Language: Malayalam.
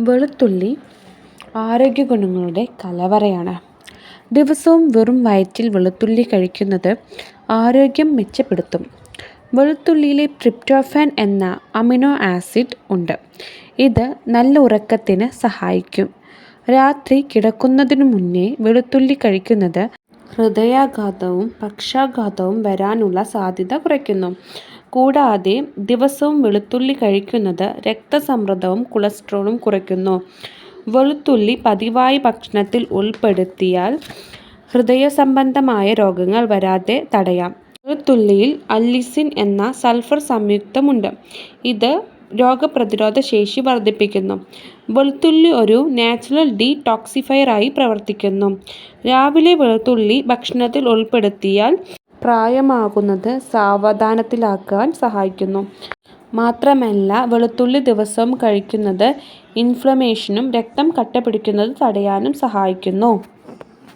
വെളുത്തുള്ളി ആരോഗ്യ ഗുണങ്ങളുടെ കലവറയാണ്. ദിവസവും വെറും വയറ്റിൽ വെളുത്തുള്ളി കഴിക്കുന്നത് ആരോഗ്യം മെച്ചപ്പെടുത്തും. വെളുത്തുള്ളിയിലെ ട്രിപ്റ്റോഫാൻ എന്ന അമിനോ ആസിഡ് ഉണ്ട്. ഇത് നല്ല ഉറക്കത്തിന് സഹായിക്കും. രാത്രി കിടക്കുന്നതിനു മുന്നേ വെളുത്തുള്ളി കഴിക്കുന്നത് ഹൃദയാഘാതവും പക്ഷാഘാതവും വരാനുള്ള സാധ്യത കുറയ്ക്കുന്നു. കൂടാതെ ദിവസവും വെളുത്തുള്ളി കഴിക്കുന്നത് രക്തസമ്മർദ്ദവും കൊളസ്ട്രോളും കുറയ്ക്കുന്നു. വെളുത്തുള്ളി പതിവായി ഭക്ഷണത്തിൽ ഉൾപ്പെടുത്തിയാൽ ഹൃദയ സംബന്ധമായ രോഗങ്ങൾ വരാതെ തടയാം. വെളുത്തുള്ളിയിൽ അല്ലിസിൻ എന്ന സൾഫർ സംയുക്തമുണ്ട്. ഇത് രോഗപ്രതിരോധ ശേഷി വർദ്ധിപ്പിക്കുന്നു. വെളുത്തുള്ളി ഒരു നാച്ചുറൽ ഡീടോക്സിഫയറായി പ്രവർത്തിക്കുന്നു. രാവിലെ വെളുത്തുള്ളി ഭക്ഷണത്തിൽ ഉൾപ്പെടുത്തിയാൽ പ്രായമാകുന്നത് സാവധാനത്തിലാക്കാൻ സഹായിക്കുന്നു. മാത്രമല്ല വെളുത്തുള്ളി ദിവസവും കഴിക്കുന്നത് ഇൻഫ്ലമേഷനും രക്തം കട്ടപിടിക്കുന്നത് തടയാനും സഹായിക്കുന്നു.